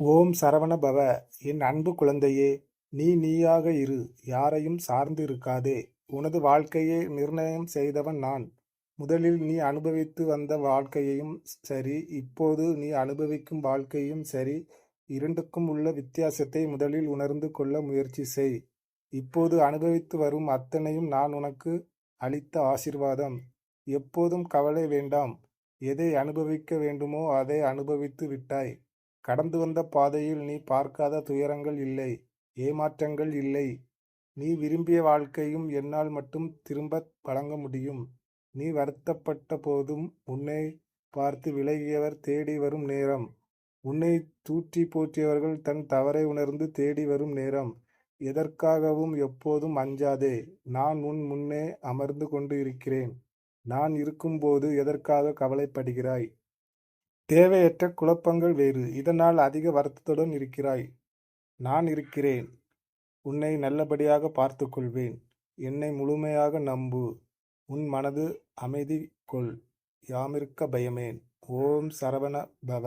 ஓம் சரவண பவ என் அன்பு குழந்தையே நீ நீயாக இரு யாரையும் சார்ந்து இருக்காதே உனது வாழ்க்கையை நிர்ணயம் செய்தவன் நான். முதலில் நீ அனுபவித்து வந்த வாழ்க்கையையும் சரி இப்போது நீ அனுபவிக்கும் வாழ்க்கையும் சரி இரண்டுக்கும் உள்ள வித்தியாசத்தை முதலில் உணர்ந்து கொள்ள முயற்சி செய். இப்போது அனுபவித்து வரும் அத்தனையும் நான் உனக்கு அளித்த ஆசிர்வாதம். எப்போதும் கவலை வேண்டாம். எதை அனுபவிக்க வேண்டுமோ அதை அனுபவித்து விட்டாய். கடந்து வந்த பாதையில் நீ பார்க்காத துயரங்கள் இல்லை ஏமாற்றங்கள் இல்லை. நீ விரும்பிய வாழ்க்கையும் என்னால் மட்டும் திரும்ப வழங்க முடியும். நீ வருத்தப்பட்ட போதும் உன்னை பார்த்து விலகியவர் தேடி வரும் நேரம். உன்னை தூற்றி போற்றியவர்கள் தன் தவறை உணர்ந்து தேடி வரும் நேரம். எதற்காகவும் எப்போதும் அஞ்சாதே நான் உன் முன்னே அமர்ந்து கொண்டு இருக்கிறேன். நான் இருக்கும்போது எதற்காக கவலைப்படுகிறாய்? தேவையற்ற குழப்பங்கள் வேறு. இதனால் அதிக வருத்தத்துடன் இருக்கிறாய். நான் இருக்கிறேன். உன்னை நல்லபடியாக பார்த்து கொள்வேன் என்னை முழுமையாக நம்பு. உன் மனது அமைதி கொள். யாமிருக்க பயமேன். ஓம் சரவண பவ.